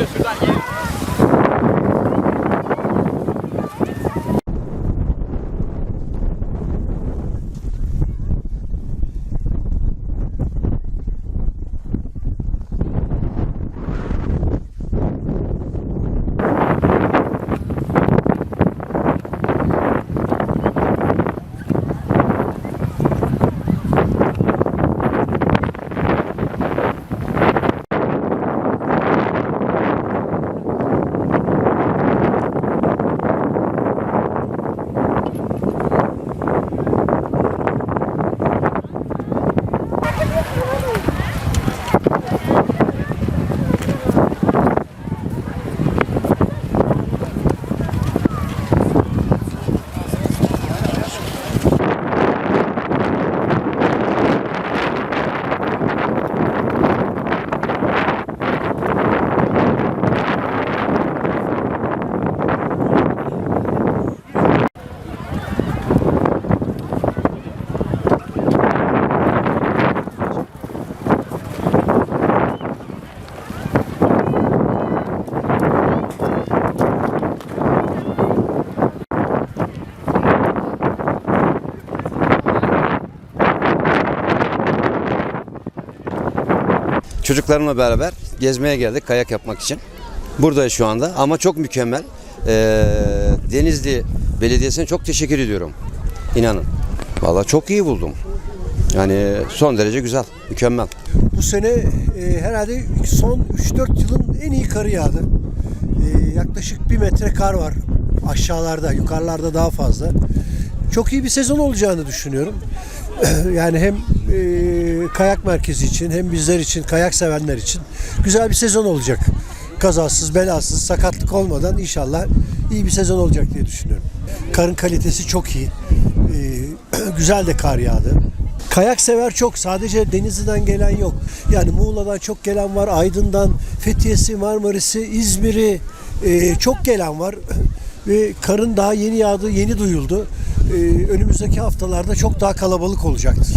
gidiyor şuradan Çocuklarımla beraber gezmeye geldik kayak yapmak için. Buradayız şu anda ama çok mükemmel. Ee, Denizli Belediyesi'ne çok teşekkür ediyorum. İnanın. Vallahi çok iyi buldum. Yani son derece güzel, mükemmel. Bu sene e, herhalde son 3-4 yılın en iyi karı yağdı. E, yaklaşık bir metre kar var aşağılarda, yukarılarda daha fazla. Çok iyi bir sezon olacağını düşünüyorum. yani hem e, kayak merkezi için hem bizler için, kayak sevenler için güzel bir sezon olacak. Kazasız, belasız, sakatlık olmadan inşallah iyi bir sezon olacak diye düşünüyorum. Karın kalitesi çok iyi. E, güzel de kar yağdı. Kayak sever çok. Sadece Denizli'den gelen yok. Yani Muğla'dan çok gelen var. Aydın'dan, Fethiye'si, Marmaris'i, İzmir'i e, çok gelen var. Ve karın daha yeni yağdı, yeni duyuldu. E, önümüzdeki haftalarda çok daha kalabalık olacaktır.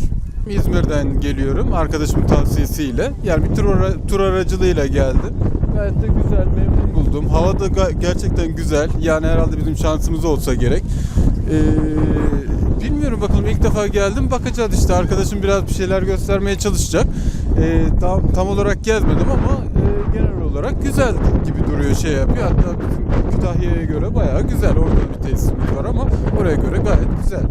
İzmir'den geliyorum arkadaşımın tavsiyesiyle. Yani bir tur, tur aracılığıyla geldim. Gayet de güzel, memnun buldum. Hava da gerçekten güzel. Yani herhalde bizim şansımız olsa gerek. Ee, bilmiyorum bakalım ilk defa geldim. Bakacağız işte arkadaşım biraz bir şeyler göstermeye çalışacak. Ee, tam, tam olarak gezmedim ama genel olarak güzel gibi duruyor şey yapıyor. Hatta bizim Kütahya'ya göre bayağı güzel. Orada bir tesisimiz var ama oraya göre gayet güzel.